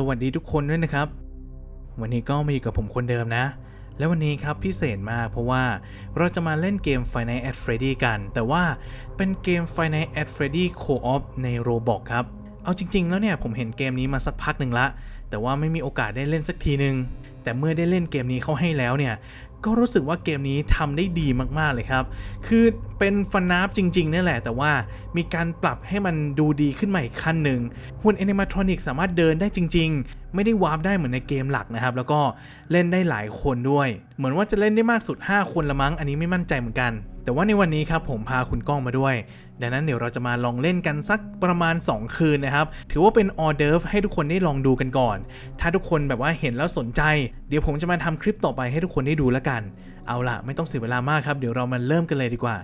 สวัสดีทุกคนด้วยนะครับ วันนี้ก็มาอยู่กับผมคนเดิมนะ และวันนี้ครับพิเศษมากเพราะว่าเราจะมาเล่นเกม f i n i t at Freddy กัน แต่ว่าเป็นเกม f i n i t at Freddy Co-op ใน Roblox ครับ เอาจริง ๆ แล้วเนี่ยผมเห็นเกมนี้มาสักพักหนึ่งละ แต่ว่าไม่มีโอกาสได้เล่นสักทีหนึ่งแต่เมื่อได้เล่นเกมนี้เข้าให้แล้วเนี่ย ก็รู้สึกว่าเกมนี้ทำได้ดีมากๆเลยครับ คือเป็นฟันนาบจริงๆนี่แหละ แต่ว่ามีการปรับให้มันดูดีขึ้นมาอีกขั้นหนึ่งหุ่นแอนิมาทรอนิกสามารถเดินได้จริง ๆ ไม่ได้วาร์ปได้เหมือนในเกมหลักนะครับ แล้วก็เล่นได้หลายคนด้วย เหมือนว่าจะเล่นได้มากสุด 5 คนละมั้ง อันนี้ไม่มั่นใจเหมือนกัน แต่ว่าในวันนี้ครับผมพาคุณก้องมาด้วย ดังนั้นเดี๋ยวเราจะมาลองเล่นกันสักประมาณ 2 คืนนะครับ ถือว่าเป็นออเดิร์ฟให้ทุกคนได้ลองดูกันก่อน ถ้าทุกคนแบบว่าเห็นแล้วสนใจ เดี๋ยวผมจะมาทำคลิปต่อไปให้ทุกคนได้ดูแล้วกัน เอาล่ะ ไม่ต้องเสียเวลามากครับ เดี๋ยวเรามาเริ่มกันเลยดีกว่า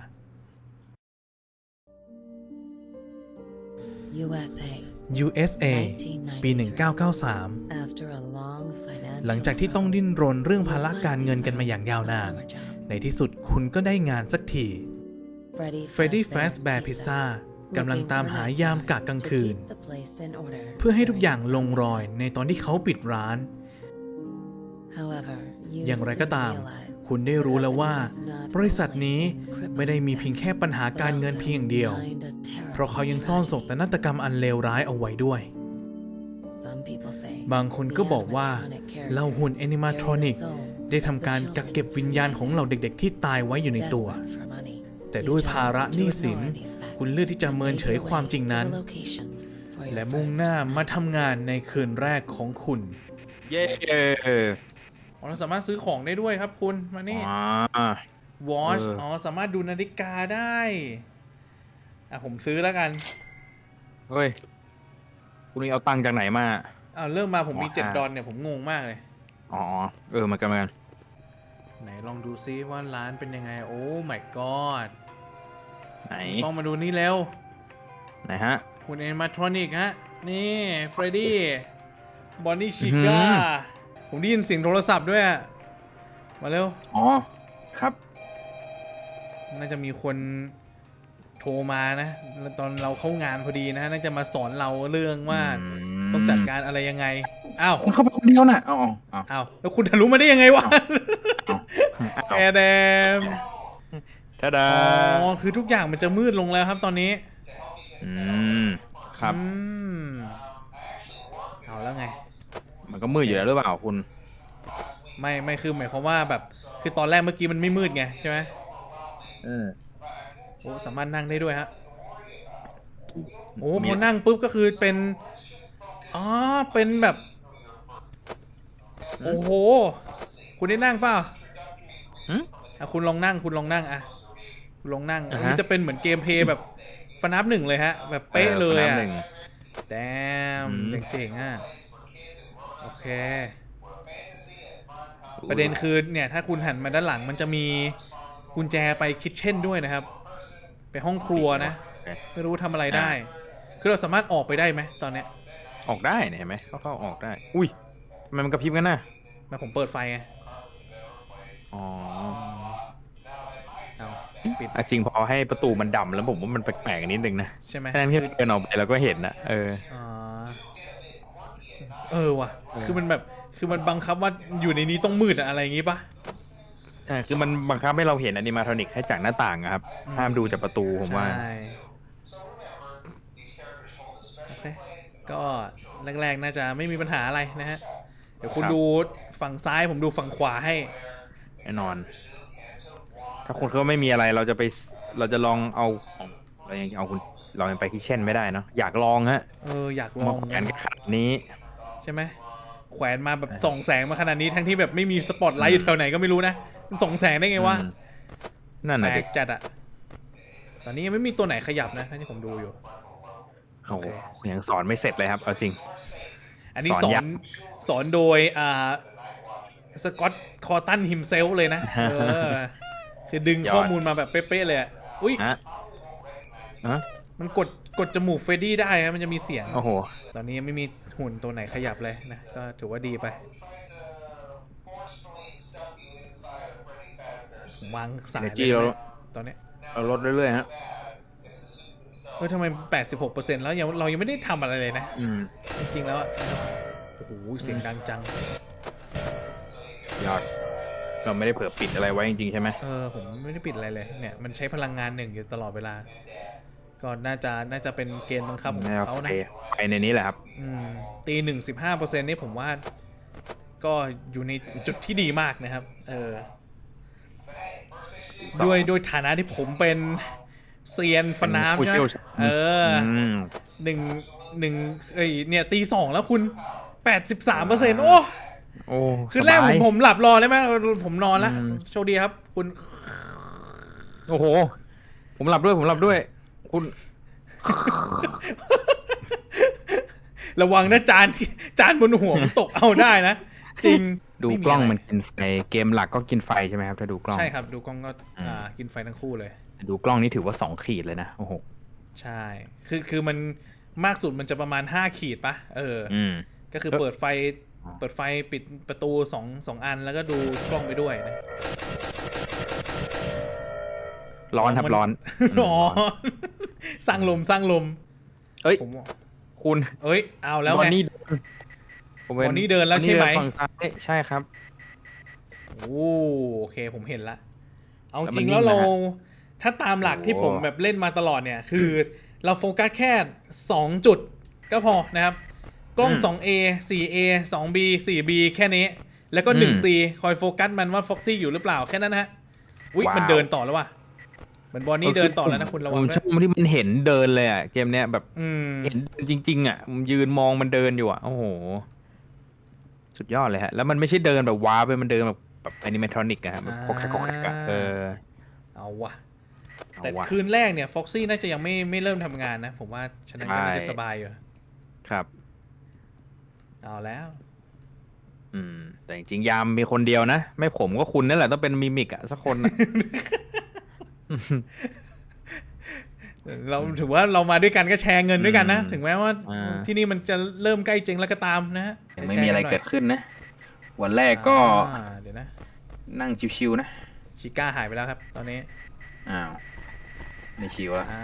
USA USA ปี 1993 After a long financial หลังจากที่ต้องดิ้นรนเรื่องภาระการเงินกันมาอย่างยาวนาน ในที่สุดคุณก็ได้งานสักที Freddy Fazbear Pizza กำลังตามหายามกะกลางคืน เพื่อให้ทุกอย่างลงรอยในตอนที่เขาปิดร้าน อย่างไรก็ตาม คุณได้รู้แล้วว่า บริษัทนี้ไม่ได้มีเพียงแค่ปัญหาการเงินเพียงอย่างเดียว เพราะเขายังซ่อนโศกนาฏกรรมอันเลวร้ายเอาไว้ด้วย บางคนก็บอกว่าเหล่าหุ่นแอนิมาทรอนิกได้ทำการกักเก็บวิญญาณของเหล่าเด็กๆ ที่ตายไว้อยู่ในตัว แต่ด้วยภาระหนี้สิน คุณเลือกที่จะเมินเฉยความจริงนั้น และมุ่งหน้ามาทำงานในคืนแรกของคุณเย้เราสามารถซื้อของได้ด้วยครับคุณมานี่อ่า watch เอออ๋อ๋อ สามารถดูนาฬิกาได้ อะ ผมซื้อแล้วกัน เฮ้ย คุณนี่เอาตังค์จากไหนมาอ้าวเริ่มมาผมมีอ๋อเจ็ดอะดอลเนี่ยผมงงมากเลย อ๋อ เออเหมือนกันเหมือนกัน ไหนลองดูซิว่าร้านเป็นยังไง โอ้ my god ไหนต้องมาดูนี่เร็วไหนฮะคุณแอนิมาทรอนิกฮะ นี่เฟรดดี้บอนนี่ชิอื้อหืก้าอผมได้ยินเสียงโทรศัพท์ด้วยอะมาเร็ว อ๋อ ครับ น่าจะมีคนโทรมานะแล้วตอนเราเข้างานพอดีนะ น่าจะมาสอนเราเรื่องว่าอืมต้องจัดการอะไรยังไง อ้าวคุณเข้าไปคนเดียวน่ะอ๋ออ๋ออ้าวแล้วคุณทะลุมาได้ยังไงวะอ้าวแอร์แดม ท่าดาอ๋อคือทุกอย่างมันจะมืดลงแล้วครับตอนนี้ อืม ครับ อืมเอาแล้วไง มันก็มืดอยู่แล้วหรือเปล่าคุณ ไม่ไม่คือหมายความว่าแบบคือตอนแรกเมื่อกี้มันไม่มืดไงใช่ไหมเออ โอ้สามารถนั่งได้ด้วยฮะโอ้มีพอนั่งปุ๊บก็คือเป็นอ๋อเป็นแบบ โอ้โห คุณได้นั่งเปล่าหืมอะคุณลองนั่งคุณลองนั่งอะคุณ ลองนั่งอ่าฮะ มันจะเป็นเหมือนเกมเพลย์แบบฟันับหนึ่งเลยฮะ แบบเป๊ะเลยอออะ สนามหนึ่ง แดมอืม เจ๋งๆอะ โอเค ประเด็นคือเนี่ย ถ้าคุณหันมาด้านหลังมันจะมีกุญแจไปคิทเช่นด้วยนะครับ ไปห้องครัวนะโอเคไม่รู้ทำอะไรได้ คือเราสามารถออกไปได้ไหมตอนเนี้ยออกได้เนี่ยเห็นไหมเข้าๆออกได้ อุ้ยทำไมมันกระพริบกันน่ะ มาผมเปิดไฟไงอ๋อเอา ปิดอะจริงพอให้ประตูมันดำแล้วผมว่ามันแปลกๆนิดนึงนะใช่ไหมแค่นั้นที่เดินออกไปเราก็เห็นนะเออ อ๋อเออว่ะ เออ คือมันแบบคือมันบังคับว่าอยู่ในนี้ต้องมืดอะอะไรอย่างงี้ปะอ่าคือมันบังคับให้เราเห็นอนิมาทรอนิกให้จากหน้าต่างอะครับอืมห้ามดูจากประตูผมว่า ใช่โอเคก็แรกๆน่าจะไม่มีปัญหาอะไรนะฮะ เดี๋ยวคุณครับ ดูฝั่งซ้ายผมดูฝั่งขวาให้ แน่นอน ถ้าคุณเขาไม่มีอะไรเราจะไปสเราจะลองเอาเรายังเอาคุณเรายังไปที่เช่นไม่ได้เนาะอยากลองฮะเอออยากลอมางแขวนกันขนาดนี้ ใช่ไหมแขวนมาแบบส่องแสงมาขนาดนี้ทั้งที่แบบไม่มีสปอตไลท์อยู่แถวไหนก็ไม่รู้นะมันส่องแสงได้ไงวะอืมนั่นแปน่ะลดิกจัดอะตอนนี้ยังไม่มีตัวไหนขยับนะท่าที่ผมดูอยู่ โอ้โหโอเคยังสอนไม่เสร็จเลยครับเอาจริง อันนี้สอนสอยานก สอนโดยอ่าสกอตคอตันฮิมเซลเลยนะเออ คือดึงยอด ข้อมูลมาแบบเป๊ะๆเลยอะอุ้ย ฮะฮะมันกดกดจมูกเฟรดดี้ได้ครับมันจะมีเสียง โอ้โห ตอนนี้ยังไม่มีหุ่นตัวไหนขยับเลยนะ ก็ถือว่าดีไปผมวางสายเลย Energy ได้ไหมเราตอนเนี้ยเราลดเรื่อยๆฮะเออทำไม 86%แล้วยังเรายังไม่ได้ทำอะไรเลยนะ อืม จริงๆแล้วอะโอ้โหเสียงดังจังยอด เราไม่ได้เผื่อปิดอะไรไว้จริงๆใช่ไหมเออผมไม่ได้ปิดอะไรเลยเนี่ยมันใช้พลังงานหนึ่งอยู่ตลอดเวลา ก็น่าจะน่าจะเป็นเกณฑ์บังคับของไม่เอาเขาไปนะไปในนี้แหละครับอืมตีหนึ่งสิบห้าเปอร์เซ็นต์นี่ผมว่า ก็อยู่ในจุดที่ดีมากนะครับ เออสองด้วยด้วยฐานะที่ผมเป็นเซียนฟันน้ำผู้ใช่ไหเชี่มยวชาญเอออมหนึ่งหนึ่งเอ้ยเนี่ยตีสองแล้วคุณแปดสิบสามเปอร์เซ็นต์โอ้ โอ้คือแรกสผบามย ผมหลับรอเลยไหมผมนอนแล้วอืม โชคดีครับ คุณโอ้โห ผมหลับด้วยผมหลับด้วย คุณระวังนะจานที่จานบนหัวมันตกเอาได้นะ จริงดูไกล้องะไรมันกินไฟเกมหลักก็กินไฟใช่ไหมครับถ้าดูกล้อง ใช่ครับ ดูกล้องก็อืมอ่ากินไฟทั้งคู่เลย ดูกล้องนี่ถือว่าสองขีดเลยนะโอ้โหใช่ คือคือมันมากสุดมันจะประมาณ5ขีดปะเอออ อืม ก็คือเออเปิดไฟ เปิดไฟปิดประตูสองสองอันแล้วก็ดูกล้องไปด้วยนะร้อนครับมันร้อนอ๋อสร้างลมสร้างลม เอ้ยผมคุณเอ้ยเอาแล้วบอไงนนี่เดินผมป็บอนนี่เดินแล้วใช่ไหมบอนนี่เดินฝั่งซ้ายใช่ครับ โอ้โอเคผมเห็นละ เอาแล้วจมันริงนิ่แล้วงนะเราฮะถ้าตามหลักที่โอ้ผมแบบเล่นมาตลอดเนี่ย คือ เราโฟกัสแค่2จุดก็พอนะครับ กล้อง 2A 4A 2B 4B แค่นี้ แล้วก็ 1C คอยโฟกัสมันว่า Foxy อยู่หรือเปล่าแค่นั้นนะฮะ อุ้ยมันเดินต่อแล้วว่ะเหมือนบอนนี่เดินต่อแล้วนะคุณระวังผมด้ชวอยบที่มันเห็นเดินเลยอะเกมเนี้ยแบบอืม เห็นจริง ๆ อะผมยืนมองมันเดินอยู่อะโอ้โห สุดยอดเลยฮะ แล้วมันไม่ใช่เดินแบบว้าร์ปไปมันเดินแบบแบบแอนิเมทรอนิกอะครับแบบคอกแคกคอกแคกอะเออเอาว่ะเอาแต่ว่ะคืนแรกเนี่ย Foxy น่าจะยังไม่ไม่เริ่มทำงานนะ ผมว่าฉะนั้นก็น่าจะใช่ สบายอยู่ ครับ เอาแล้ว อืม แต่จริงๆยามมีคนเดียวนะ ไม่ผมก็คุณนั่นแหละต้องเป็นมิมิกอะสักคนอะเราถือว่าเรามาด้วยกันก็แชร์เงินด้วยกันนะ อืมถึงแม้ว่าอ่า ที่นี่มันจะเริ่มใกล้เจ๊งแล้วก็ตามนะฮะยังไม่แชมีอะไรนหน่ยเกิดขึ้นนะ วันแรกก็อ่าเดี๋ยวนะนั่งชิวๆนะ ชิก้าหายไปแล้วครับ ตอนนี้ อ้าวไม่ชิวละอ่า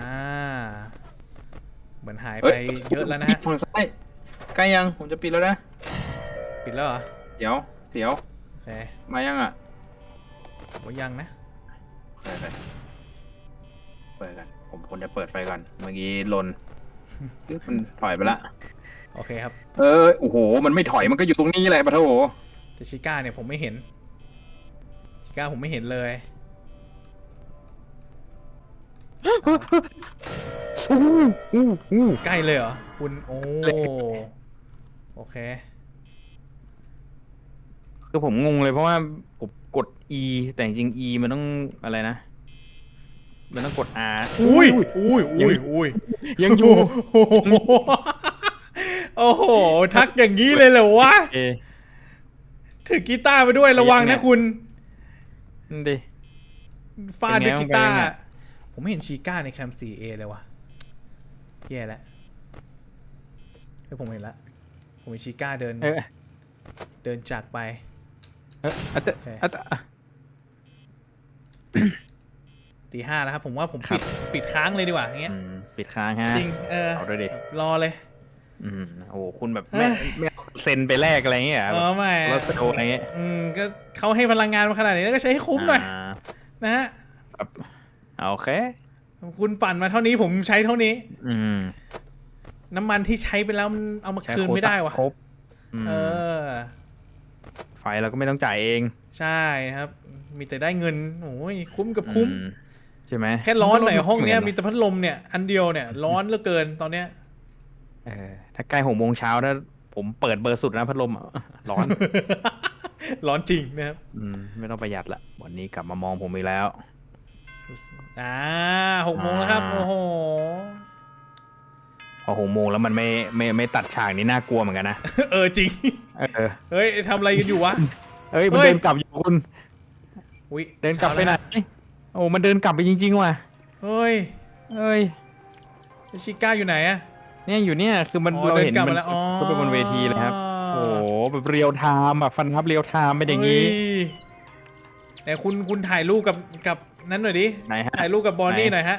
เหมือนหายเอ้ไปเยอะแล้วนะปิฮะดฝั่งซ้าย ใกล้ยังผมจะปิดแล้วนะ ปิดแล้วเหรอเดี๋ยวเดี๋ยวโอเคมายังอะผมว่ายังนะเปิดกันเปิดกันผมควรจะเปิดไฟก่อนเมื่อกี้ลนเอ๊ะมันถอยไปละ โอเคครับเออโอ้โห มันไม่ถอยมันก็อยู่ตรงนี้แหละปะโถแต่ชิก้าเนี่ยผมไม่เห็นชิก้าผมไม่เห็นเลยอู้หูอู้หูใกล้เลยเหรอคุณโอ้เลย โอเค คือผมงงเลยเพราะว่าผมกด E แต่จริงๆ E มันต้องอะไรนะ มันต้องกด R อุ้ยอุ้ยอุ้ยอุ้ยยังอยู่ โอ้โหโอ้โห ทักอย่างนี้เลยเหรอวะ เอถือกีตาร์ไปด้วยระวังเนี่นะยคุณนั่นดิ ฟาดด้วยเป็นไงกีตาร์เป็นไงผมไม่เห็นชีก้าในแคม 4A เลยวะแย่แล้วเฮ้ยผมเห็นละ ผมเห็นชีก้าเดิน เออเดินจากไป เอออาจจะโอเคอาจจะตีห้าแล้วครับ ผมว่าผมครัปิบดปิดค้างเลยดีกว่าอย่างเงี้ยอืมปิดค้างฮะ จริงเออเอาด้วยดิ รอเลย อืมโอ้โหคุณแบบไม่ไม่เอาเซ็นไปแลกอะไรเงี้ยเออไม่รถเซลอะไรเงี้ยอืมก็เขาให้พลังงานมาขนาดนี้แล้วก็ใช้ให้คุ้มหน่อยานะฮะแบบโอเค คุณปั่นมาเท่านี้ผมใช้เท่านี้ อืม น้ำมันที่ใช้ไปแล้วมันเอามาใช้คืนโควไม่ต้าได้วะ ครบอืมเออ ไฟเราก็ไม่ต้องจ่ายเองใช่ครับ มีแต่ได้เงินโอ้ยคุ้มกับคุ้ม อืใช่ไหมแค่ร้อนหน่อยห้องเนี้ยหมีแต่พัดลมเนี่ยอันเดียวเนี่ยร้อนเหลือเกินตอนเนี้ย เออถ้าใกล้หกโมงเช้าถ้าผมเปิดเบอร์สุดนะพัดลมอะร้อน ร้อนจริงนะครับอืมไม่ต้องประหยัดละวันนี้กลับมามองผมอีกแล้ว อ่าหกโมงแล้วครับอ่าโอ้โหพ อหกโมงแล้วมันไม่ไม่ไม่ตัดฉากนี้น่ากลัวเหมือนกันนะ เออจริง เออ เฮ้ยทำอะไรกันอยู่วะเอ้ยมันเฮ้ยเดินกลับอยู่คุณอุ้ยเดินกลับไปไหนโอ้มันเดินกลับไปจริงๆว่ะ เฮ้ยเอ้ยชิก้าอยู่ไหนอะเนี่ยอยู่เนี่ยคือมันอ๋อเราเห็นเดินกลับมันมาแล้วอ๋อขึ้นไปบนเวทีเลยครับ โอ้โหแบบเรียวไทม์แบบฟันทับเรียวไทม์เป็นอย่างนี้เฮ้แต่คุณคุณถ่ายรูปกับกับนั้นหน่อยดิไหนฮะถ่ายรูปกับบอนนี่ไหนหน่อยฮะ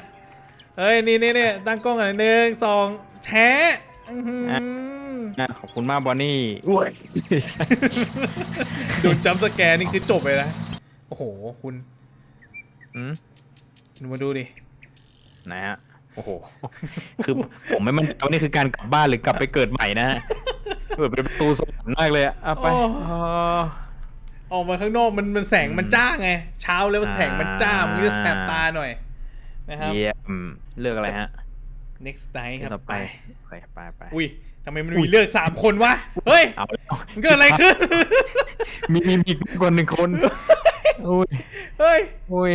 เฮ้ยนี่นี่นี่ตั้งกล้องหน่อยหนึ่งสองแชะอื้อหืออะขอบคุณมากบอนนี่อุ้ยโดนจัมป์สแกนนี่คือจบเลยนะ โอ้โห คุณอืมคุณมาดูดิไหนฮะโอ้โห คือผมไม่มันใจว่านี่คือการกลับบ้านหรือกลับไปเกิดใหม่นะฮะเปิดเป็นประตูสวรรค์มากเลยอะอะไปโอ้ อ๋อ ออกมาข้างนอกมันมันแสงมันจ้าไง เช้าแล้วแสงมันจ้าอ่ามัมันก็จะแสบตาหน่อย นะครับ เยี่ยมเลือกอะไรฮะ next night ครับต่อไปไป ไปไปไปอุ้ยทำไมมันมีเลือกสามคนวะ เฮ้ย เอาแล้วมันเกิดอะไรขึ้น มีมีมีอีกคนหนึ่งคนอุ้ยเฮ้ย อุ้ย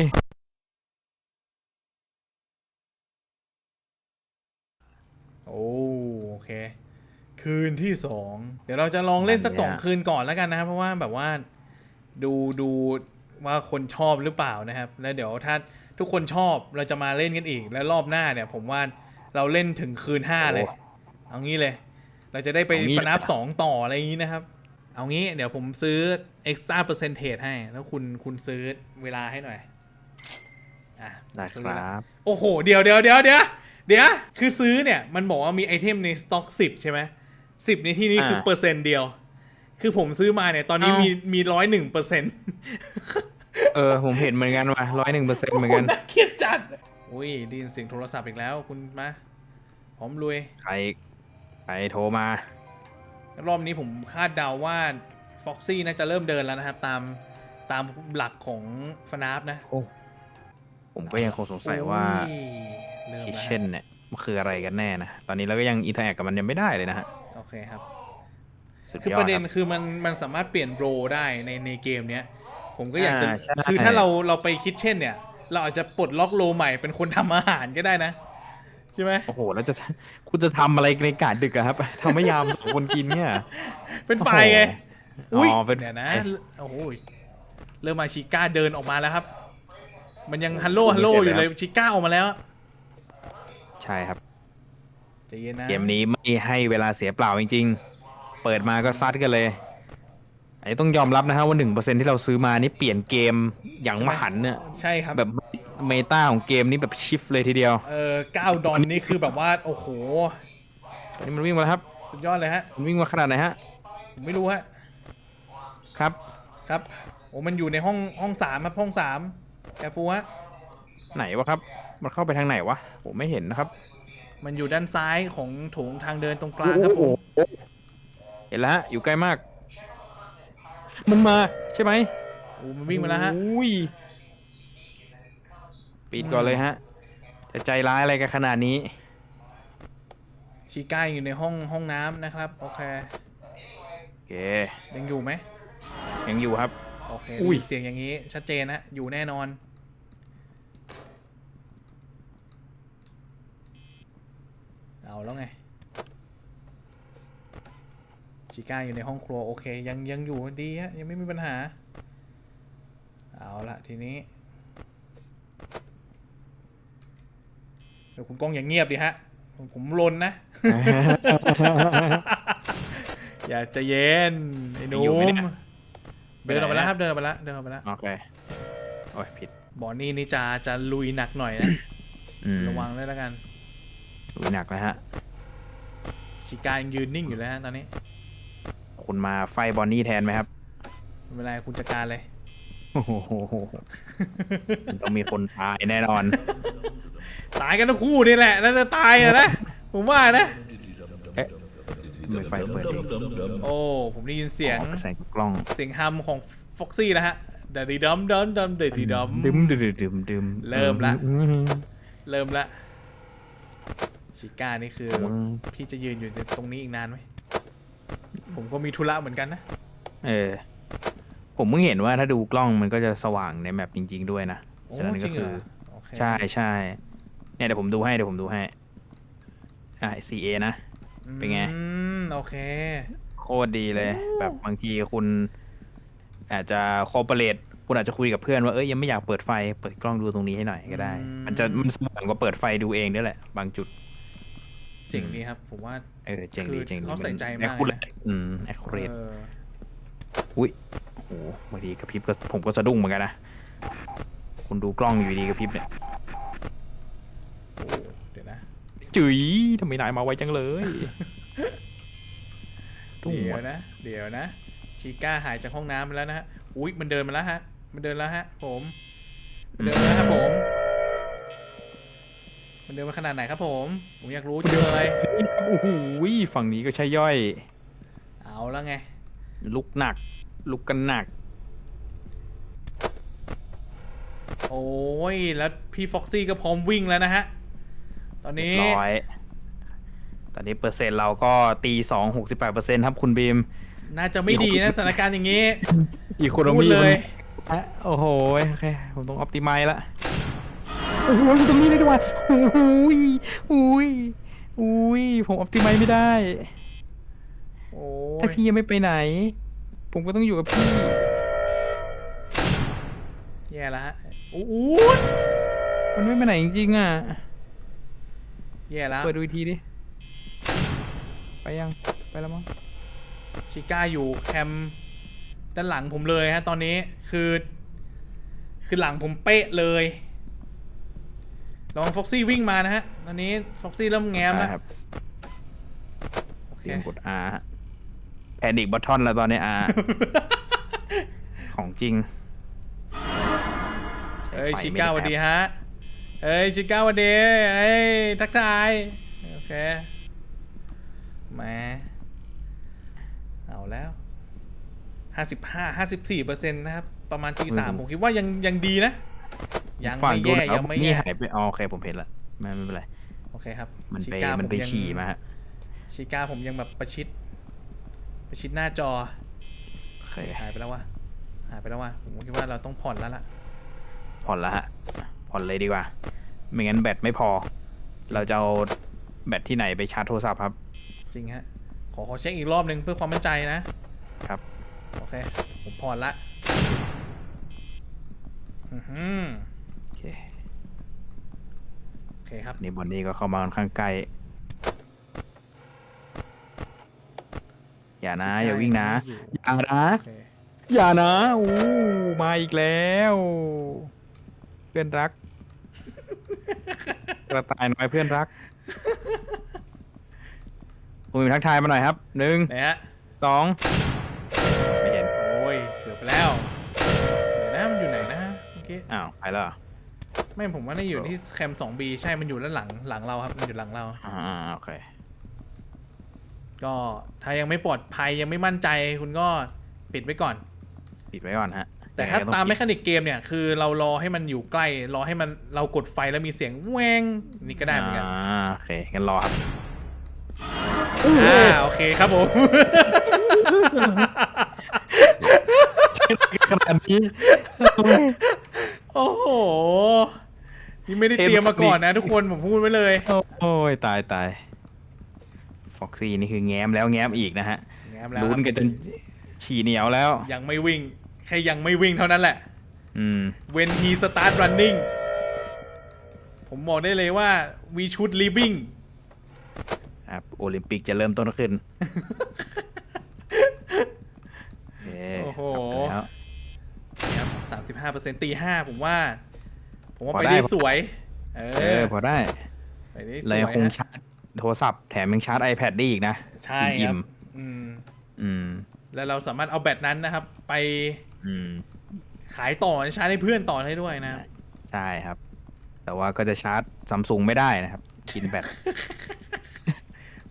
โอ้โอเค คืนที่สองเดี๋ยวเราจะลองเล่นสักสองคืนก่อนแล้วกันนะครับ เพราะว่าแบบว่าดูดูว่าคนชอบหรือเปล่านะครับ แล้วเดี๋ยวถ้า ทุกคนชอบเราจะมาเล่นกันอีก แล้วรอบหน้าเนี่ย ผมว่าเราเล่นถึงคืนห้าเลย เอางี้เลย เราจะได้ไปเอางี้ฟนับสองต่ออะไรอย่างนี้นะครับ เอางี้เดี๋ยวผมซื้อ extra percentage ให้ แล้วคุณคุณซื้อเวลาให้หน่อยอะได้คซื้อรัละบโอ้โห เดี๋ยวเดี๋ยวเดี๋ยวเดี๋ยวเดี๋ยวคือซื้อเนี่ย มันบอกว่ามีไอเทมในสต็อกสิบใช่ไหมสิบในที่นี้คืออ่าเปอร์เซ็นต์เดียว คือผมซื้อมาเนี่ย ตอนนี้เอ้ามีมีมีร้อยหนึ่งเปอร์เซ็นต์ เออผมเห็นเหมือนกันว่ะร้อยหนึ่งเปอร์เซ็นต์เหมือนกันน่าเครียดจัด อุ้ยได้ยินเสียงโทรศัพท์อีกแล้วคุณมาพร้อมลุย ใครใครโทรมา รอบนี้ผมคาดเดาว่าฟ็อกซี่น่าจะเริ่มเดินแล้วนะครับ ตามตามหลักของฟนาฟนะโอ้ผมก็ยังคงสงสัยว่าโอ้ยเริ่มคิแล้วเช่นเนี่ยมันคืออะไรกันแน่นะ ตอนนี้เราก็ยังอินเทอร์แอคกับมันยังไม่ได้เลยนะฮะ โอเคครับ สุดคือยอปดระเด็นครับคือมันมันสามารถเปลี่ยนโรได้ในในเกมเนี้ย ผมก็อยากจะอ่าใช่ คือถ้าเราเราไปคิดเช่นเนี่ย เราอาจจะปลดล็อกโรใหม่เป็นคนทำอาหารก็ได้นะ ใช่ไหมโอ้โห แล้วจะคุณจะทำอะไรในกาดดึกอะครับทำให้ยามสองคนกินเนี่ย เป็นไฟล์ไงโอ้โหอุ้ยอ๋อเป็นเดี๋ยวนะไฟล์โอ้โหเริ่มมาชิก้าเดินออกมาแล้วครับ มันยังฮัลโหลฮัลโหลอยู่เลยชิก้าออกมาแล้วใช่ครับ ใจเย็นนะ เกมนี้ไม่ให้เวลาเสียเปล่าจริง ๆ เปิดมาก็ซัดกันเลย ไอ้ต้องยอมรับนะฮะว่าหนึ่งเปอร์เซ็นที่เราซื้อมานี่เปลี่ยนเกมอย่างมหันต์เนี่ยใช่ครับ แบบเมตาของเกมนี้แบบชิฟเลยทีเดียว เออเก้าดอนนี่คือแบบว่า โอ้โห ตอนนี้มันวิ่งมาแล้วครับ สุดยอดเลยฮะ มันวิ่งมาขนาดไหนฮะ ผมไม่รู้ฮะ ครับ ครับ โอ้มันอยู่ในห้องห้องสามครับห้องสามแกฟูฮะ ไหนวะครับ มันเข้าไปทางไหนวะ ผมไม่เห็นนะครับ มันอยู่ด้านซ้ายของโถงทางเดินตรงกลางครับผมโอ้โหเห็นแล้วฮะอยู่ใกล้มาก มันมาใช่ไหมโอ้มันวิ่งมาแล้วฮะ อุ้ยปิดก่อนเลยฮะจะใจร้ายอะไรกันขนาดนี้ชิก้าอยู่ในห้องห้องน้ำนะครับ โอเค โอเค ยังอยู่ไหม ยังอยู่ครับ โอเคอุ้ยเสียงอย่างนี้ ชัดเจนนะอยู่แน่นอน เอาแล้วไง ชิก้าอยู่ในห้องครัวโอเค ยังยังอยู่ดีฮะยังไม่มีปัญหา เอาละทีนี้เดี๋ยวคุณก้องอย่างเงียบดิฮะผมผมลนนะ อย่าใจะเย็นไอ้หยังอยู่นุ่ไหมมเนี่ย เดินออกไปแล้วไปไหนครับเดินออกไปแล้วเดินออกไปแล้วโอเค โอ้ยผิดบอนนี่นี่จะจะลุยหนักหน่อยนะอืมระวังด้วยแล้วกันดูหนักนะฮะ ชิก้ายังยืนนิ่งอยู่เลยฮะตอนนี้ คุณมาไฟบอนนี่แทนไหมครับไม่เป็นไรคุณจัดการเลย โอ้โหต้องมีคนตายแน่นอน ตายกันทั้งคู่นี่แหละน่าจะตายอะนะผมว่านะเอ๊ะทำไมไฟเปิดเองโอ้ผมได้ยินเสียงอ๋อเป็นแสงจากกล้อง เสียงฮัมของฟ็อกซี่นะฮะเดดีดัมดัมดัมเดดีดัมดึมดึมดึมดึมเริ่มละอืมเริ่มละชิก้านี่คือผมพี่จะยืนอยู่ตรงนี้อีกนานไหม ผมก็มีธุระเหมือนกันนะ เออ ผมเพิ่งเห็นว่าถ้าดูกล้องมันก็จะสว่างในแมปจริง ๆ ด้วยนะโอ้ฉะนั้นจก็ริงเหคืรออโอเคใช่ใช่เนี่ยเดี๋ยวผมดูให้เดี๋ยวผมดูให้ อ่า CA นะ เป็นไง อืมโอเค โคตรดีเลย แบบบางทีคุณ อาจจะคอ p เปเรตคุณอาจจะคุยกับเพื่อนว่าเอ้ยยังไม่อยากเปิดไฟเปิดกล้องดูตรงนี้ให้หน่อยก็ได้ อืม มันจะมันสว่างกว่าเปิดไฟดูเองด้วยแหละ บางจุด เจ๋งดีครับ ผมว่าเออเจ๋งดีคือเจ๋งดีเขาใส่ใจมากแอคคูเรตอืมแอคคูเรตเอออุ้ยโอ้โหบางทีกระพริบก็ผมก็สะดุ้งเหมือนกันนะคุณดูกล้องอยู่ดีกระพริบเนี่ยโอ้เดี๋ยวนะจื๋ยทำไมนายมาไวจังเลยตุ้งเดี๋หยมวดนะ เดี๋ยวนะชิก้าหายจากห้องน้ำไปแล้วนะฮะอุ๊ยมันเดินมาแล้วฮะ มันเดินแล้วฮะ ผมมันเดินมาแล้วครับผม มันเดินมาขนาดไหนครับผม ผมอยากรู้จังเลย โอ้โหฝั่งนี้ก็ใช่ย่อย เอาแล้วไง ลุกหนัก ลุกกันหนัก โอ้ย แล้วพี่ฟ็อกซี่ก็พร้อมวิ่งแล้วนะฮะ ตอนนี้ ร้อย ตอนนี้เปอร์เซ็นต์เราก็ตีสองหกสิบแปดเปอร์เซ็นต์ครับคุณบีม น่าจะไม่ดีนะสถานการณ์อย่างนี้ อีโคโนพูดมีเลย อะโอ้โห โอเค ผมต้องออ t ติไมละ โอ้โหตรงนี้เลยดีกว่าโอ้โหอุ้ยอุ้ยผมออ t ติไมไม่ได้ โอ้ถ้ายพี่ยังไม่ไปไหน ผมก็ต้องอยู่กับพี่ แย่แล้วฮะโอ้โหมันไม่ไปไหนจริงๆอะ แย่แล้วเปิดดูอีกทีดิ ไปยัง ไปแล้วมั้ง ชิก้าอยู่แคมป์ด้านหลังผมเลยฮะ ตอนนี้คือ คือหลังผมเป๊ะเลย ลองฟ็อกซี่วิ่งมานะฮะตอนนี้ฟ็อกซี่เริ่มแง้มแล้วครับโอเคเตรียมกด R แพนิกบัตทอนแล้วตอนนี้ R ของจริงใช้เอ้ยไฟชิไม่ก้าไสวัสดีฮะ เอ้ยชิก้าสวัสดีเอ้ยทักทาย โอเคแหมาเอาแล้วห้าสิบห้าห้าสิบสี่เปอร์เซ็นต์นะครับ ประมาณตีสามผมคิดว่ายังยังดีนะ ยังฝั่ไม่ดูแย่นะครับยังไม่นี่แย่หายไปอ๋อโอเคผมเห็นละไม่ไม่เป็นไร โอเคครับมันชิไปก้ามันไปผยังฉี่มาฮะชิก้าผมยังแบบประชิด ประชิดหน้าจอ โอเคหายไปแล้ววะหายไปแล้ววะผมคิดว่าเราต้องผ่อนแล้วล่ะ ผ่อนละฮะ ผ่อนเลยดีกว่า ไม่งั้นแบตไม่พอ เราจะเอาแบตที่ไหนไปชาร์จโทรศัพท์ครับ จริงฮะ ขอขอเช็คอีกรอบหนึ่งเพื่อความมั่นใจนะครับ โอเค ผมผ่อนละ อือหือโอ เคโอเคครับนี่บอนนี่ก็เข้ามาค่อนข้างใกล้ อย่านะ อย่าวิ่งนะอย่านะโอเคอย่านะอู้มาอีกแล้ว เพื่อนรัก กระต่ายน้อยเพื่อนรักคุณมีทักทายมาหน่อยครับหนึ่งไหนฮะสองไม่เห็นโอ้ยเกือบไปแล้วเดี๋ยวนะมันอยู่ไหนนะเมื่อกี้อ้าวไปแล้วเหรอ ไม่ผมว่าน่าอยู่ที่แคม 2B ใช่มันอยู่ด้านหลังหลังเราครับ มันอยู่หลังเรา อ่าๆโอเค ก็ถ้ายังไม่ปลอดภัยยังไม่มั่นใจคุณก็ปิดไว้ก่อน ปิดไว้ก่อนฮะแต่ถ้ายังไงก็องตามปิแมดคานิกเกมเนี่ยคือเรารอให้มันอยู่ใกล้ รอให้มันเรากดไฟแล้วมีเสียงแหวงนี่ก็ได้เหมือนกันอ่าโอเคงั้นรอครับอ่าโอเคครับผมขนาดนี้โอ้โห นี่ไม่ได้เตรียมมาก่อนนะทุกคนผมพูดไว้เลย โอ้ยตายตายฟ็อกซี่นี่คือแง้มแล้วแง้มอีกนะฮะแง้มแล้ว ลุ้นกันจนฉี่เหนียวแล้ว ยังไม่วิ่ง แค่ยังไม่วิ่งเท่านั้นแหละ อืม when he start running ผมบอกได้เลยว่า we should living ครับโอลิมปิกจะเริ่มต้นขึ้นเย้โอ้โหกลับมาแล้วครับสามสิบห้าเปอร์เซ็นตีห้าผมว่า ผมว่าพอไปได้ได้พอสวย เอเอออพอได้ไปได้สเราวยยังคงฮะชาร์จโทรศัพท์แถมยังชาร์จ iPad ได้อีกนะใช่คอิ่รับมอืม ๆอืมแล้วเราสามารถเอาแบตนั้นนะครับ ไปอืม ขายต่อใช้ให้เพื่อนต่อได้ด้วยนะครับ ใช่ครับ แต่ว่าก็จะชาร์จซัมซุงไม่ได้นะครับ กินแบต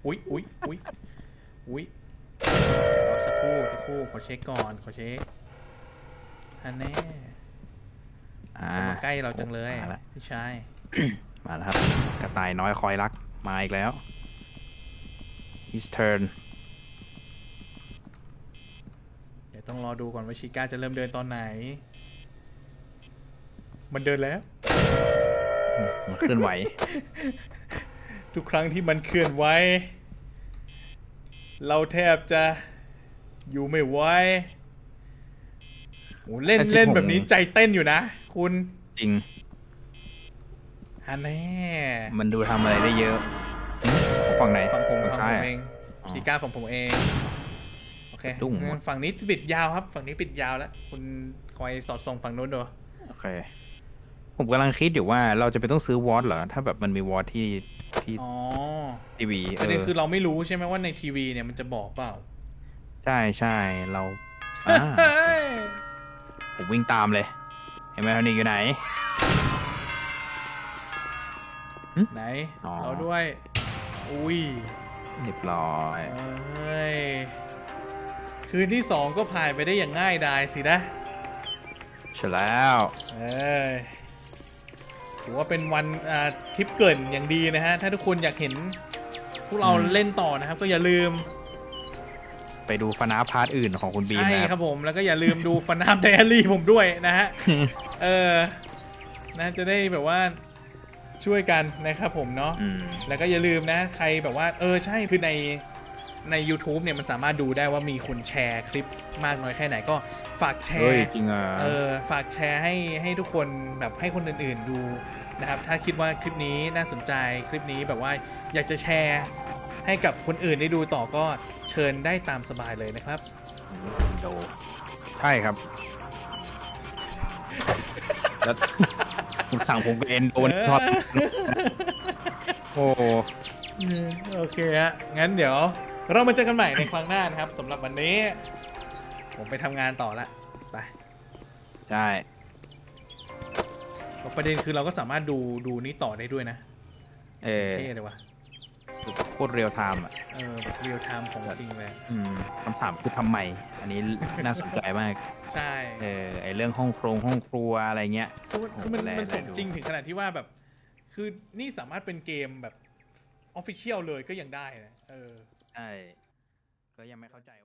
อุ๊ยอุ๊ยอุ๊ยอุ๊ยเดี๋ยวสักครู่สักครู่ขอเช็คก่อนขอเช็คอันแน่อ่าเข้า มาใกล้เราจังเลยมาแล้วพี่ชายมาแล้วครับกระต่ายน้อยคอยรักมาอีกแล้ว his turn เดี๋ยวต้องรอดูก่อนว่าชิก้าจะเริ่มเดินตอนไหน มันเดินแล้ว มันเคลื่อนไหว ทุกครั้งที่มันเคลื่อนไหว เราแทบจะอยู่ไม่ไหว โอ้เล่นแต่จริงเล่นผม แบบนี้ใจเต้นอยู่นะ คุณจริง อันแน่มันดูทำอะไรได้เยอะฝั่งไหนฝั่งผมฝั่งฝั่งซ้าผยมอะ เองอ๋อชิก้าฝั่งผมเอง โอเคสะดุ้งหมด งั้นฝั่งนี้ปิดยาวครับ ฝั่งนี้ปิดยาวแล้ว คุณคอยสอดส่องฝั่งนู้นดู โอเค ผมกำลังคิดอยู่ว่าเราจะไปต้องซื้อวอตเหรอ ถ้าแบบมันมีวอตที่ที่อ๋อทีวีเอประเด็นอคือเราไม่รู้ใช่ไหมว่าในทีวีเนี่ยมันจะบอกเปล่า ใช่ใช่เราอ่า เฮ้ย ผมวิ่งตามเลยเห็นไหมทนิกอยู่ไหน ไหนอ๋อ เราด้วย อุ้ยเรียบร้อยเอ้ยคืนที่สองก็ผ่านไปได้อย่างง่ายดายสินะ ใช่แล้ว เอ้ยถือว่าเป็นวันอ่าคลิปเกรินอย่างดีนะฮะ ถ้าทุกคนอยากเห็นพวกเราเล่นต่อนะครับ ก็อย่าลืม ไปดูฟนาพาร์ทอื่นของคุณบีมใช่นะคครัรับบผมแล้วก็อย่าลืมดูฟันน้ำไดอารี่ผมด้วยนะฮะ เออนะจะได้แบบว่าช่วยกันนะครับผมเนาะ อืม แล้วก็อย่าลืมนะ ใครแบบว่าเออใช่คือในใน YouTube เนี่ยมันสามารถดูได้ว่ามีคนแชร์คลิปมากน้อยแค่ไหนก็ฝากแชเฮ้ยร์จริงอะเออฝากแชร์ให้ให้ทุกคนแบบให้คนอื่นๆดูนะครับ ถ้าคิดว่าคลิปนี้น่าสนใจคลิปนี้แบบว่าอยากจะแชร์ ให้กับคนอื่นได้ดูต่อก็เชิญได้ตามสบายเลยนะครับ โดใช่ครับ แล้วคุณสั่งผมกับเอ็นโดนทอดโอ้อืมโอเคฮะ งั้นเดี๋ยวเรามาเจอกันใหม่ในครั้งหน้านะครับสำหรับวันนี้ ผมไปทำงานต่อละ ไป ใช่ ประเด็นคือเราก็สามารถดูดูนี้ต่อได้ด้วยนะ เออเท่เลยว่ะ โคตรเรียลไทม์อะเออแบบเรียลไทม์ของจริงเลยอืมคำถามคือทำไม อันนี้น่าสนใจมาก ใช่เออไอเรื่องห้องโครงห้องครัวอะไรเงี้ย คือมันคือมันโอ้โหมันสมแลดู จริงถึงขนาดที่ว่าแบบ คือนี่สามารถเป็นเกมแบบออฟฟิเชียลเลยก็ยังได้นะเออ ใช่ก็ยังไม่เข้าใจว่า